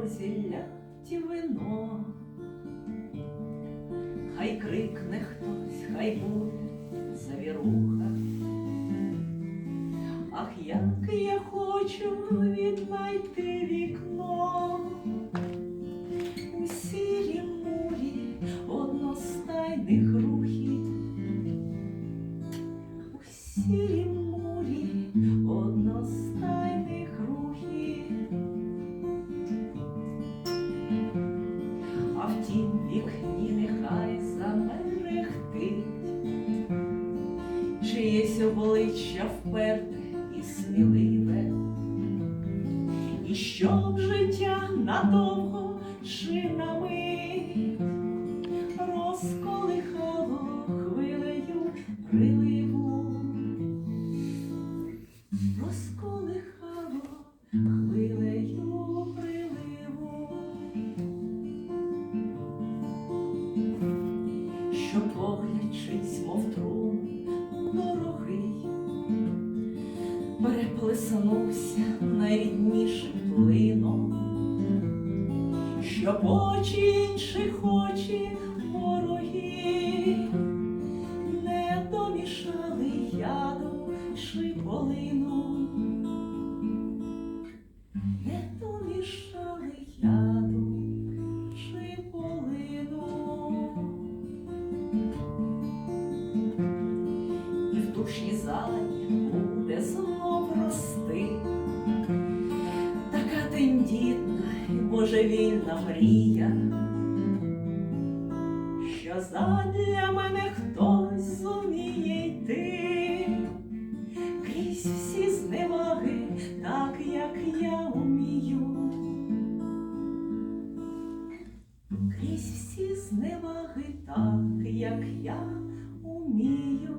розілляті вино, хай крикне хтось, хай буде завіруха. Ах, як я хочу віднайти вікно у сірі мурі одностайних рухів. у сірі вікні нехай замерехтить чиєсь обличчя вперте і сміливе, і щоб життя надовго чи на мить? Розколихало хвилею приливу, переплеснувся найріднішим плином, що очі інших очі вороги божевільна мрія, що задля мене хтось зуміє йти крізь всі зневаги, так як я умію. Крізь всі зневаги, так як я умію.